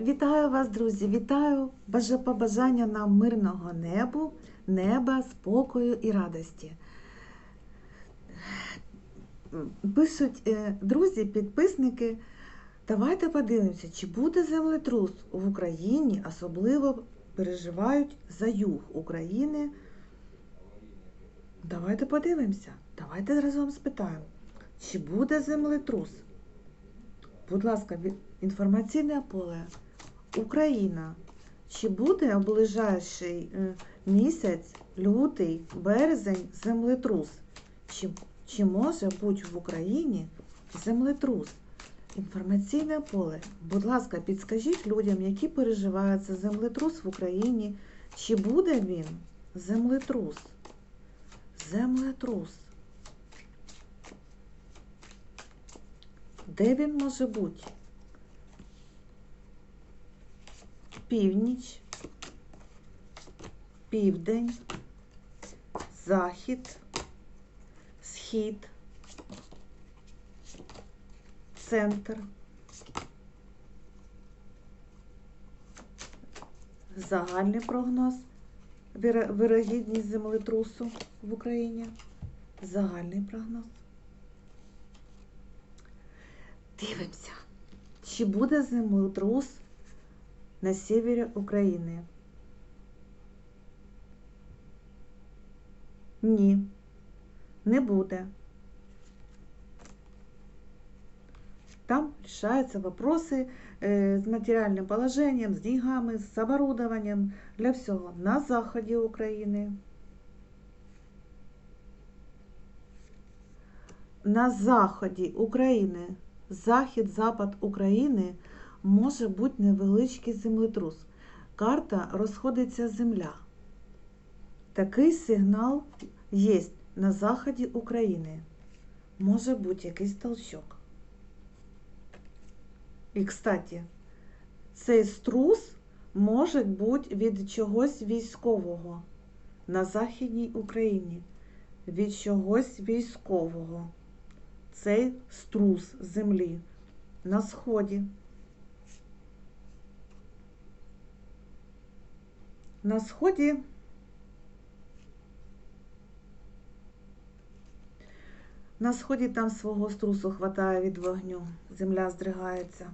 Вітаю вас, друзі! Вітаю! Бажа побажання нам мирного небу, неба, спокою і радості. Пишуть е, друзі, підписники. Давайте подивимося, чи буде землетрус в Україні, особливо переживають за юг України. Давайте подивимося. Давайте разом спитаємо, чи буде землетрус. Будь ласка, інформаційне поле. Україна. Чи буде ближайший е, місяць, лютий, березень, землетрус? Чи, чи може бути в Україні землетрус? Інформаційне поле. Будь ласка, підскажіть людям, які переживають за землетрус в Україні. Чи буде він землетрус? Землетрус. Де він може бути? Північ, південь, захід, схід, центр, загальний прогноз, вирогідність землетрусу в Україні, загальний прогноз. Дивимося, чи буде землетрус на севері України? Ні, не буде. Там решаются вопросы э, с материальным положением, с деньгами, с оборудованием, для всього. На заході України. На заході України, захід, запад України може бути невеличкий землетрус. Карта розходиться земля. Такий сигнал є на заході України. Може бути якийсь толчок. І, кстати, цей струс може бути від чогось військового на Західній Україні. Від чогось військового. Цей струс землі на сході. На сході на сході там свого струсу хватає від вогню. Земля здригається.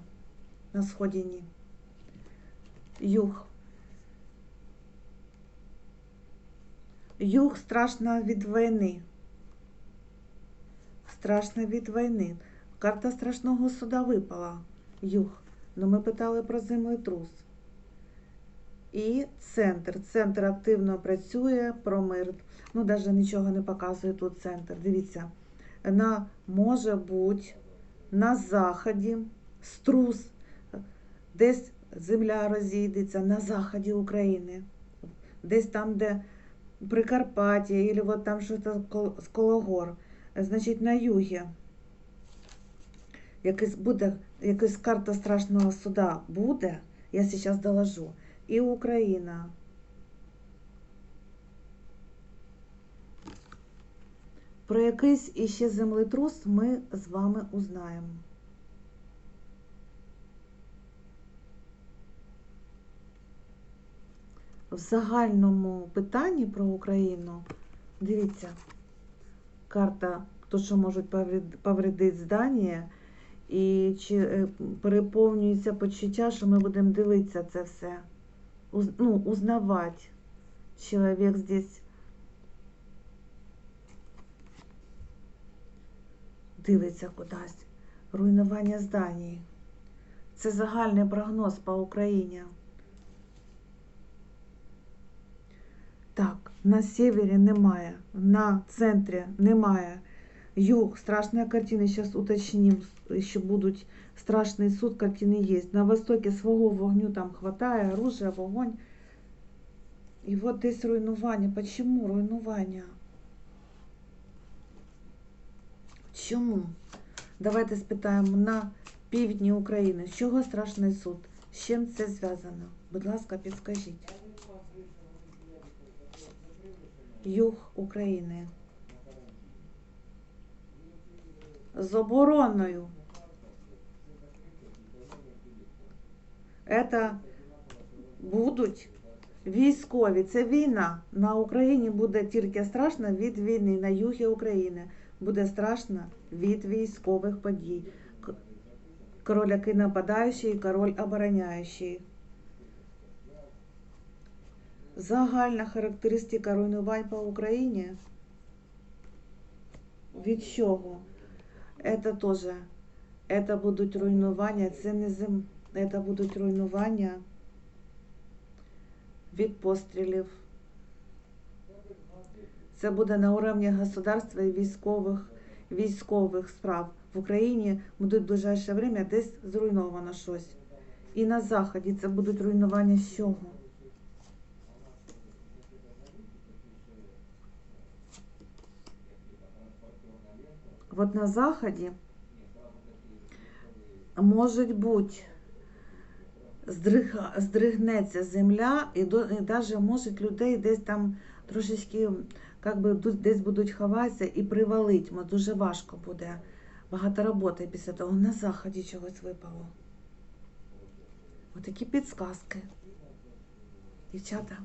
На сході ні. Юг. Юг страшно від війни. Страшно від війни. Карта страшного суда випала. Юг. Ну ми питали про землетрус. І центр. Центр активно працює про мир. Ну, навіть нічого не показує тут центр. Дивіться, на може бути на заході струс, десь земля розійдеться на заході України, десь там, де Прикарпаття, або там щось з Кологор. Значить, на югі. Якась буде, якась карта страшного суда буде, я зараз доложу. І Україна. Про якийсь іще землетрус ми з вами узнаємо. В загальному питанні про Україну, дивіться, карта, то, що можуть повред- повредити здання, і чи е, переповнюється почуття, що ми будемо дивитися це все, ну, узнавати. Чоловік здесь дивиться кудись. Руйнування здані. Це загальний прогноз по Україні. Так, на севері немає, на центрі немає. Юг, страшная картина, сейчас уточним, еще будуть страшний суд, картини є. На востокі свого вогню там хватає, оружие, вогонь. І от десь руйнування. Почему руйнування? Чому? Давайте спитаємо на півдні України. З чого страшний суд? З чим це зв'язано? Будь ласка, підскажіть. Юг України. З обороною. Це будуть військові. Це війна. На Україні буде тільки страшно від війни. На югі України буде страшно від військових подій. Короляки нападаючий, король обороняючий. Загальна характеристика руйнувань по Україні. Від чого? Це теж. Це будуть руйнування, це не зем... Це будуть руйнування від пострілів. Це буде на уровні государства і військових, військових справ. В Україні буде в ближайше время десь зруйновано щось. І на Заході це будуть руйнування з чого? От на Заході може бути здриг, здригнеться земля, і, навіть може людей десь там трошечки как би, десь будуть ховатися і привалить. Дуже важко буде. Багато роботи після того. На заході чогось випало. Отакі підсказки. Дівчата,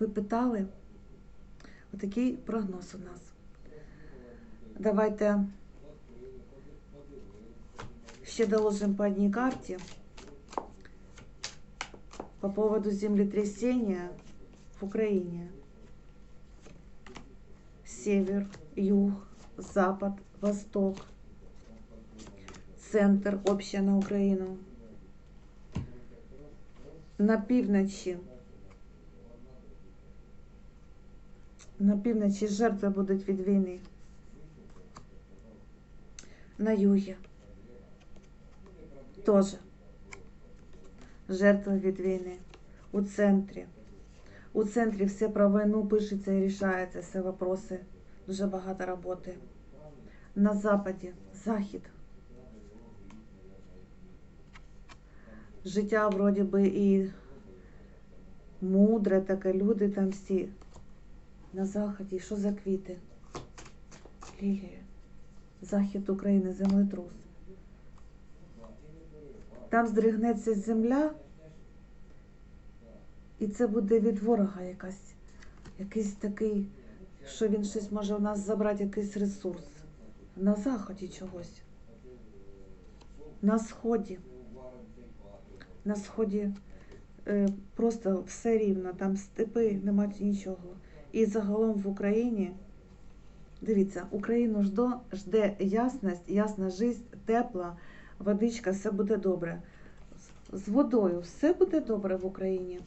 ви питали? Отакий прогноз у нас. Давайте ще доложим по одній карті. По поводу землетрясения в Украине. Север, юг, запад, восток, центр, общая на Україну. На півночі. На півночі жертви будуть від війни. На югі. Тоже жертви від війни. У центрі. У центрі все про війну пишеться і рішається, все вопроси. Дуже багато роботи. На западі, захід. Життя вроді би і мудре, таке люди там всі. На заході, що за квіти? Лілія. Захід України, землетрус. Там здригнеться земля, і це буде від ворога якась, якийсь такий, що він щось може у нас забрати, якийсь ресурс. На заході чогось. На сході. На сході е, просто все рівно, там степи, нема нічого. І загалом в Україні, дивіться, Україну ждо, жде ясність, ясна жизнь, тепла, водичка, все буде добре. З- водою все буде добре в Україні.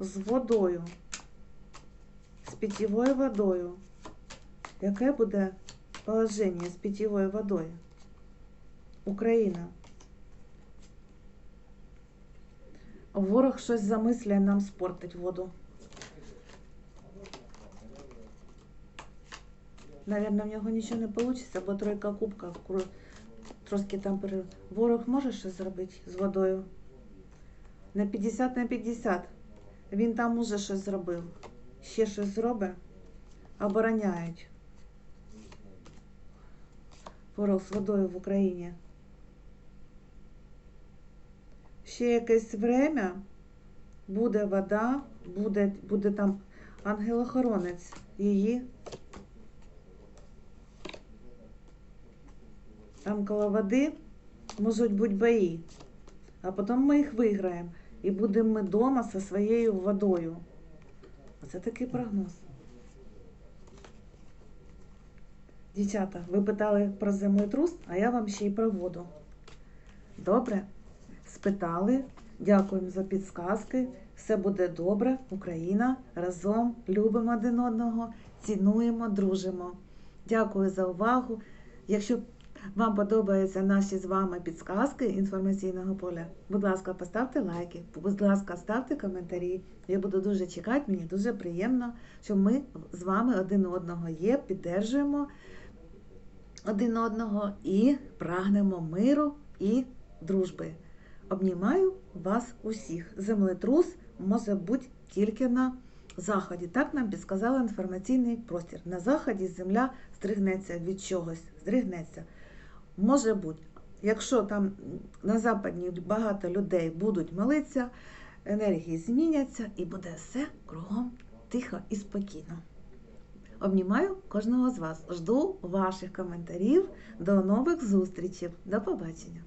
З водою. З питьовою водою. Яке буде положення з питьовою водою? Україна. Ворог щось замисляє нам спортить воду. Наверно, в нього нічого не вийде, бо тройка кубка трошки там пере... Ворог може щось зробити з водою? На 50 на 50. Він там уже щось зробив. Ще щось зробить. Обороняють. Ворог з водою в Україні. Ще якесь время буде вода, буде, буде там ангел-охоронець її. Там коло води можуть бути бої, а потім ми їх виграємо і будемо ми вдома зі своєю водою. Оце такий прогноз. Дівчата, ви питали про землетрус, а я вам ще й про воду. Добре? Спитали. Дякуємо за підсказки. Все буде добре. Україна разом любимо один одного, цінуємо, дружимо. Дякую за увагу. Якщо вам подобаються наші з вами підсказки інформаційного поля, будь ласка, поставте лайки, будь ласка, ставте коментарі. Я буду дуже чекати, мені дуже приємно, що ми з вами один одного є, піддержуємо один одного і прагнемо миру і дружби. Обнімаю вас усіх. Землетрус може бути тільки на заході. Так нам підсказав інформаційний простір. На заході земля здригнеться від чогось, здригнеться. Може бути. якщо там на западні багато людей будуть молитися, енергії зміняться і буде все кругом тихо і спокійно. Обнімаю кожного з вас. Жду ваших коментарів. До нових зустрічей. До побачення.